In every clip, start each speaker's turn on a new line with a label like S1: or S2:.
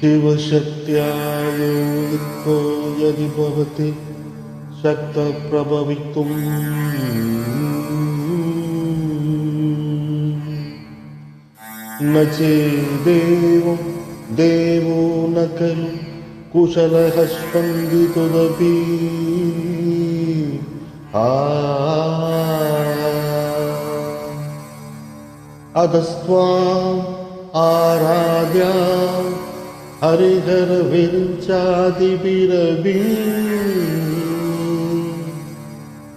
S1: शिवशक्त्यायोदितो यदि भवति शक्तप्रभवितुम्। न चेदेवं देवो न खलु कुशलः स्पन्दितुदपि अधस्त्वाम् आराध्या ഹരിഹര വിരിഞ്ചാതി പിറവി.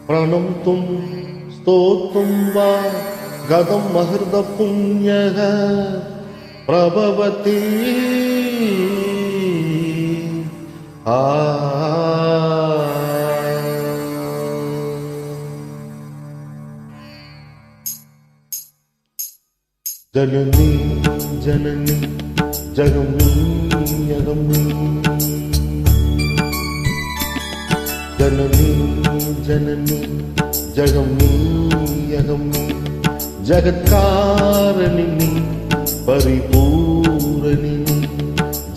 S1: പ്രണം തും സ്തോത്തും വാ ഗതം മഹൃത പുണ്യ പ്രഭവതി. ആ. ജനനി ജനനി ജഗമീ. ജനമീ ജനമീ ജനമീ ജഗമീ യഗമീ ജഗത്കാരണിനി പരിപൂരണിനി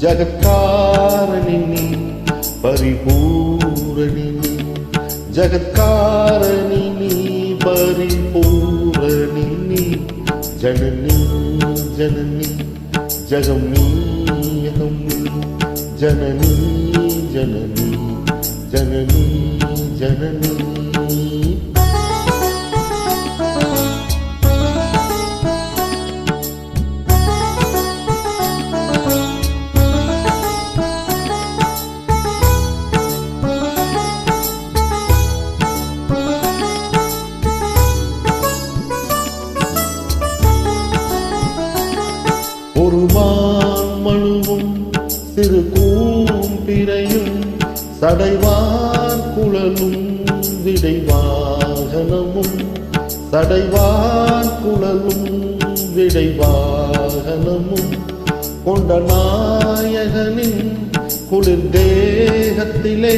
S1: ജഗത്കാരണിനി പരിപൂരണിനി ജഗത്കാരണിനി പരിപൂരണിനി ജനനി ജനനി यगमी जननी जननी जननी जननी தடைவார் குழலும் விடை வாகனமும் தடைவார் குழலும் விடை வாகனமும் கொண்ட நாயகனின் குளிர் தேகத்திலே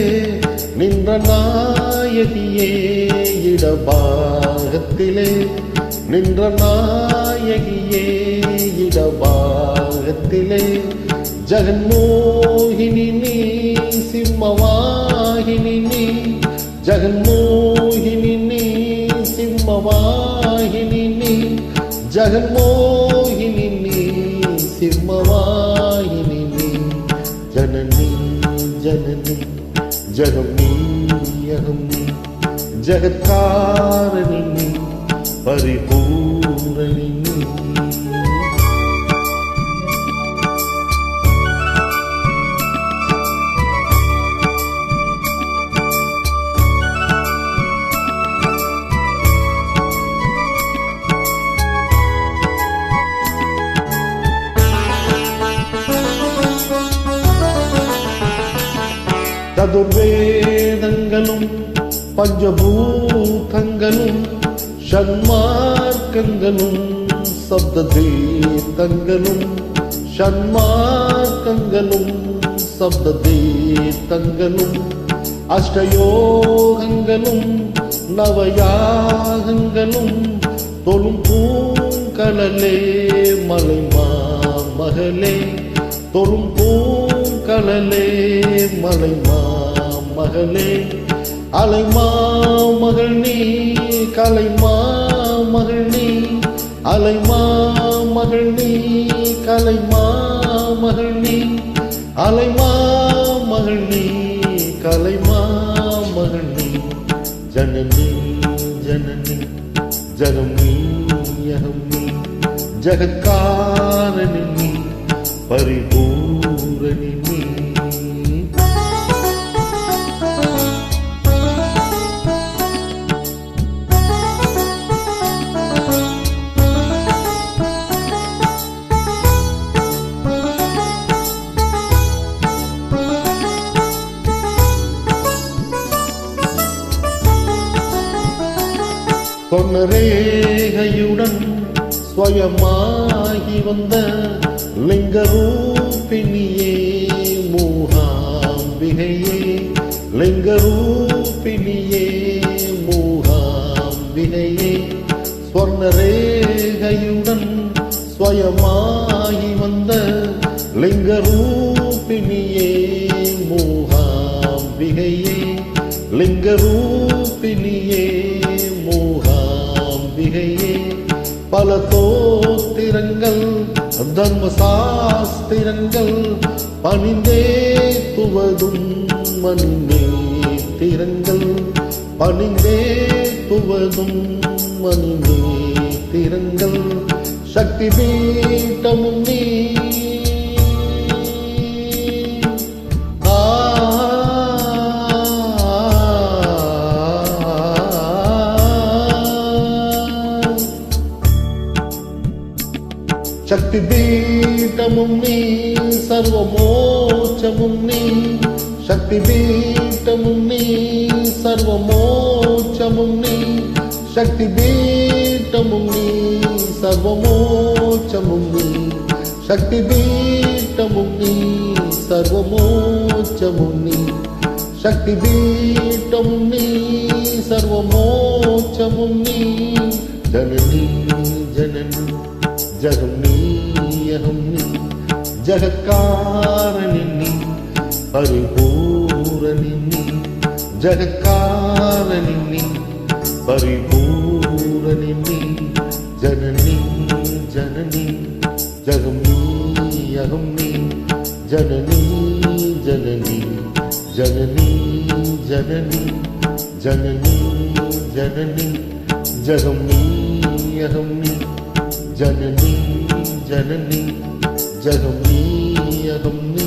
S1: நின்ற நாயகியே இடபாகத்திலே. நின்ற நாயகியே இடபாகத்திலே. ஜெகன்மோகினி जननी जगमीयहं जगत्कारिणी परिपूर्णी சதுர்வேதங்களும் பஞ்சபூதங்களும் ஷண்மார்க்கங்களும் சப்த தீர்த்தங்களும் ஷண்மார்க்கங்களும் சப்த தீர்த்தங்களும் அஷ்டயோகங்களும் நவயாகங்களும் தொழும் பூங்கடலே மலை மாமகளே தொழும் பூங்கலலே மலை மா மகளே. அலைமா மகள் நீ கலைமா மகள் நீ. அலைமா மகள் நீ கலைமா மகள் நீ. அலைமா மகள் நீ கலைமா மகள் நீ. ஜனனி ஜனனி ஜகமீ யகமீ ஜகக்காரணி நீ பரிபூரணி சொன்ன ரேகையுடன் ஸ்வயமாகி வந்த லிங்கரூபிணியே மூகாம்பிகையே. லிங்கரூபிணியே மூகாம்பிகையே. ஸ்வர்ண ரேகையுடன் வந்த லிங்கரூபிணியே மூகாம்பிகையே. லிங்கரூபிணியே பல தோத்திரங்கள் தர்ம சாஸ்திரங்கள் பணிந்தே துவதும் மணிமே திரங்கள் பணிந்தே துவதும் மணிமே திரங்கள் சக்தி பீட்டமும் நீ శక్తి పీఠముని సర్వమోచముని శక్తి పీఠముని సర్వమోచముని శక్తి పీఠముని సర్వమోచముని శక్తి పీఠముని సర్వమోచముని శక్తి పీఠముని సర్వమోచముని జననీ జననీ జగనీ జగము జగకారణిని పరిపూరణిని జగకారణిని పరిపూరణిని జనని జనని జగమీ అగమీ జనని జనని జనని జనని జనని జనని జగమీ అహమ్ని జననీ जननी जगमीयगम्